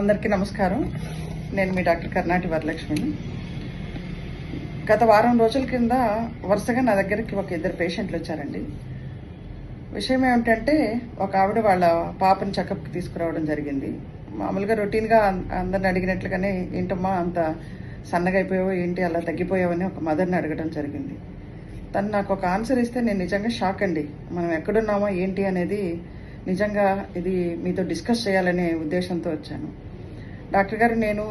అందరికీ నమస్కారం. నేను మీ డాక్టర్ కర్ణాటి వరలక్ష్మిని. గత వారం రోజుల కింద వరుసగా నా దగ్గరికి ఒక ఇద్దరు పేషెంట్లు వచ్చారండి. విషయం ఏమిటంటే ఒక ఆవిడ వాళ్ళ పాపని చెకప్కి తీసుకురావడం జరిగింది. మామూలుగా రొటీన్గా అందరిని అడిగినట్లుగానే ఏంటమ్మా అంత సన్నగా అయిపోయావు ఏంటి అలా తగ్గిపోయావని ఒక మదర్ని అడగడం జరిగింది. తను నాకు ఒక ఆన్సర్ ఇస్తే నేను నిజంగా షాక్ అండి. మనం ఎక్కడున్నామో ఏంటి అనేది నిజంగా ఇది మీతో డిస్కస్ చేయాలనే ఉద్దేశంతో వచ్చాను. డాక్టర్ గారు నేను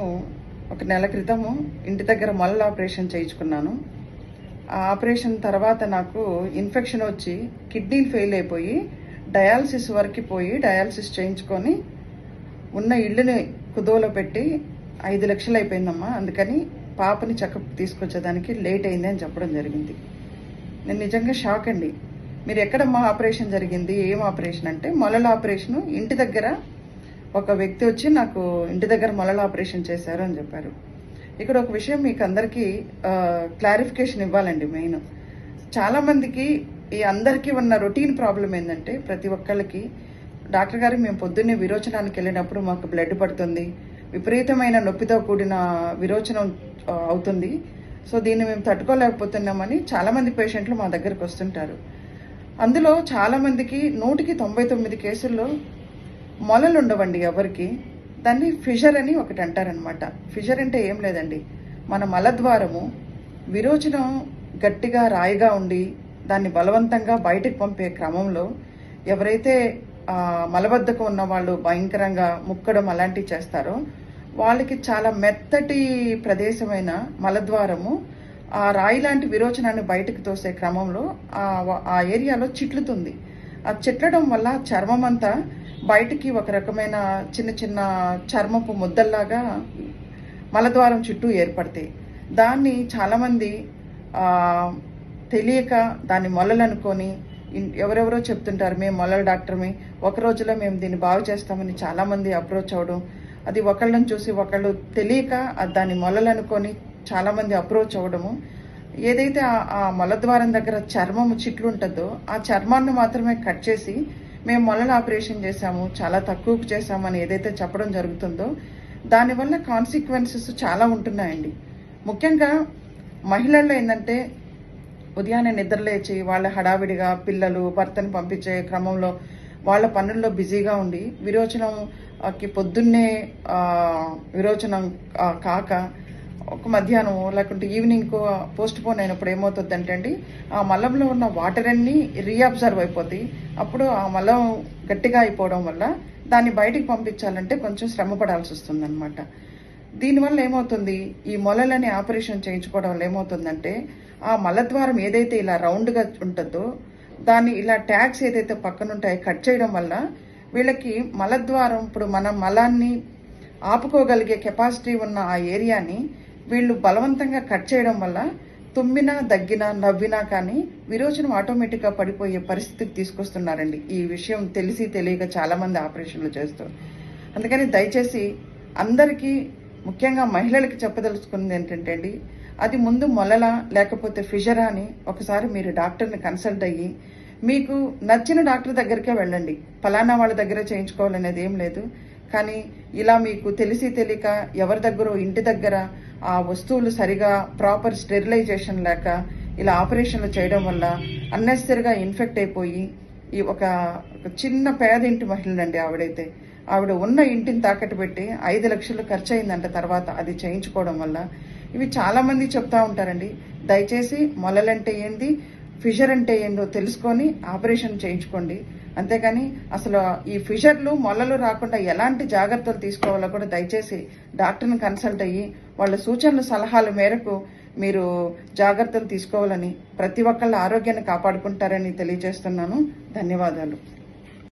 ఒక నెల క్రితము ఇంటి దగ్గర మళ్ళీ ఆపరేషన్ చేయించుకున్నాను. ఆ ఆపరేషన్ తర్వాత నాకు ఇన్ఫెక్షన్ వచ్చి కిడ్నీలు ఫెయిల్ అయిపోయి డయాలసిస్ వరకు పోయి డయాలసిస్ చేయించుకొని ఉన్న ఇల్లుని కుదోలో పెట్టి ఐదు లక్షలు అయిపోయిందమ్మా. అందుకని పాపని చెకప్ తీసుకొచ్చేదానికి లేట్ అయింది అని చెప్పడం జరిగింది. నేను నిజంగా షాక్ అండి. మీరు ఎక్కడమ్మా ఆపరేషన్ జరిగింది? ఏం ఆపరేషన్ అంటే మొలల ఆపరేషన్ ఇంటి దగ్గర ఒక వ్యక్తి వచ్చి నాకు ఇంటి దగ్గర మొలల ఆపరేషన్ చేశారు అని చెప్పారు. ఇక్కడ ఒక విషయం మీకు అందరికీ క్లారిఫికేషన్ ఇవ్వాలండి మెయిన్. చాలామందికి ఈ అందరికీ ఉన్న రొటీన్ ప్రాబ్లం ఏంటంటే ప్రతి ఒక్కళ్ళకి డాక్టర్ గారు మేము పొద్దున్నే విరోచనానికి వెళ్ళినప్పుడు మాకు బ్లడ్ పడుతుంది విపరీతమైన నొప్పితో కూడిన విరోచనం అవుతుంది. సో దీన్ని మేము తట్టుకోలేకపోతున్నామని చాలామంది పేషెంట్లు మా దగ్గరకు వస్తుంటారు. అందులో చాలామందికి నూటికి తొంభై తొమ్మిది కేసుల్లో మొలలు ఉండవండి ఎవరికి? దాన్ని ఫిషర్ అని ఒకటి అంటారనమాట ఫిషర్ అంటే ఏం లేదండి. మన మలద్వారము విరోచనం గట్టిగా రాయిగా ఉండి దాన్ని బలవంతంగా బయటకు పంపే క్రమంలో ఎవరైతే మలబద్ధకం ఉన్న వాళ్ళు భయంకరంగా ముక్కడం అలాంటివి చేస్తారో వాళ్ళకి చాలా మెత్తటి ప్రదేశమైన మలద్వారము ఆ రాయి లాంటి విరోచనాన్ని బయటకు తోసే క్రమంలో ఆ ఆ ఏరియాలో చిట్లుతుంది. ఆ చిట్లడం వల్ల చర్మం అంతా బయటికి ఒక రకమైన చిన్న చిన్న చర్మపు ముద్దల్లాగా మలద్వారం చుట్టూ ఏర్పడతాయి దాన్ని చాలామంది తెలియక దాన్ని మొలలు అనుకొని ఎవరెవరో చెప్తుంటారు మేము మొలల డాక్టర్మే ఒక రోజులో మేము దీన్ని బాగు చేస్తామని చాలామంది అప్రోచ్ అవ్వడం అది ఒకళ్ళని చూసి ఒకళ్ళు తెలియక దాన్ని మొలలు అనుకొని చాలామంది అప్రోచ్ అవ్వడము. ఏదైతే ఆ- ఆ మలద్వారం దగ్గర చర్మము చిట్లు ఉంటుందో ఆ చర్మాన్ని మాత్రమే కట్ చేసి మేము మొలల ఆపరేషన్ చేశాము చాలా తక్కువకు చేశామని ఏదైతే చెప్పడం జరుగుతుందో దానివల్ల కాన్సిక్వెన్సెస్ చాలా ఉంటున్నాయండి. ముఖ్యంగా మహిళల్లో ఏంటంటే ఉదయాన్నే నిద్రలేచి వాళ్ళ హడావిడిగా పిల్లలు భర్తను పంపించే క్రమంలో వాళ్ళ పనుల్లో బిజీగా ఉండి విరోచనంకి పొద్దున్నే విరోచనం కాక ఒక మధ్యాహ్నం లేకుంటే ఈవినింగ్ పోస్ట్ పోన్ అయినప్పుడు ఏమవుతుంది అంటే అండి ఆ మలంలో ఉన్న వాటర్ అన్నీ రీఅబ్జర్వ్ అయిపోతాయి. అప్పుడు ఆ మలం గట్టిగా అయిపోవడం వల్ల దాన్ని బయటికి పంపించాలంటే కొంచెం శ్రమ పడాల్సి వస్తుంది దీనివల్ల ఏమవుతుంది? ఈ మొలలని ఆపరేషన్ చేయించుకోవడం వల్ల ఏమవుతుందంటే ఆ మలద్వారం ఏదైతే ఇలా రౌండ్గా ఉంటుందో దాన్ని ఇలా ట్యాగ్స్ ఏదైతే పక్కన ఉంటాయో కట్ చేయడం వల్ల వీళ్ళకి మలద్వారం ఇప్పుడు మన మలాన్ని ఆపుకోగలిగే కెపాసిటీ ఉన్న ఆ ఏరియాని వీళ్ళు బలవంతంగా కట్ చేయడం వల్ల తుమ్మినా దగ్గినా నవ్వినా కానీ విరోచనం ఆటోమేటిక్గా పడిపోయే పరిస్థితికి తీసుకొస్తున్నారండి. ఈ విషయం తెలిసి తెలియక చాలామంది ఆపరేషన్లు చేస్తారు అందుకని దయచేసి అందరికీ ముఖ్యంగా మహిళలకి చెప్పదలుచుకున్నది ఏంటంటే అండి అది ముందు మొలలా లేకపోతే ఫిషరా అని ఒకసారి మీరు డాక్టర్ని కన్సల్ట్ అయ్యి మీకు నచ్చిన డాక్టర్ దగ్గరికే వెళ్ళండి. ఫలానా వాళ్ళ దగ్గర చేయించుకోవాలనేది ఏం లేదు. కానీ ఇలా మీకు తెలిసి తెలియక ఎవరి దగ్గర ఇంటి దగ్గర ఆ వస్తువులు సరిగా ప్రాపర్ స్టెరిలైజేషన్ లేక ఇలా ఆపరేషన్లు చేయడం వల్ల అన్నెసరిగా ఇన్ఫెక్ట్ అయిపోయి ఈ ఒక చిన్న పేద ఇంటి మహిళనండి ఆవిడైతే. ఆవిడ ఉన్న ఇంటిని తాకట్టు పెట్టి ఐదు లక్షలు ఖర్చు అయిందంట తర్వాత అది చేయించుకోవడం వల్ల. ఇవి చాలామంది చెప్తా ఉంటారండి దయచేసి మొలలంటే ఏంది? ఫిషర్ అంటే ఏందో తెలుసుకొని ఆపరేషన్ చేయించుకోండి. అంతేకాని అసలు ఈ ఫిషర్లు మొలలు రాకుండా ఎలాంటి జాగ్రత్తలు తీసుకోవాలో కూడా దయచేసి డాక్టర్ని కన్సల్ట్ అయ్యి వాళ్ళ సూచనలు సలహాల మేరకు మీరు జాగ్రత్తలు తీసుకోవాలని ప్రతి ఒక్కళ్ళ ఆరోగ్యాన్ని కాపాడుకుంటారని తెలియజేస్తున్నాను. ధన్యవాదాలు.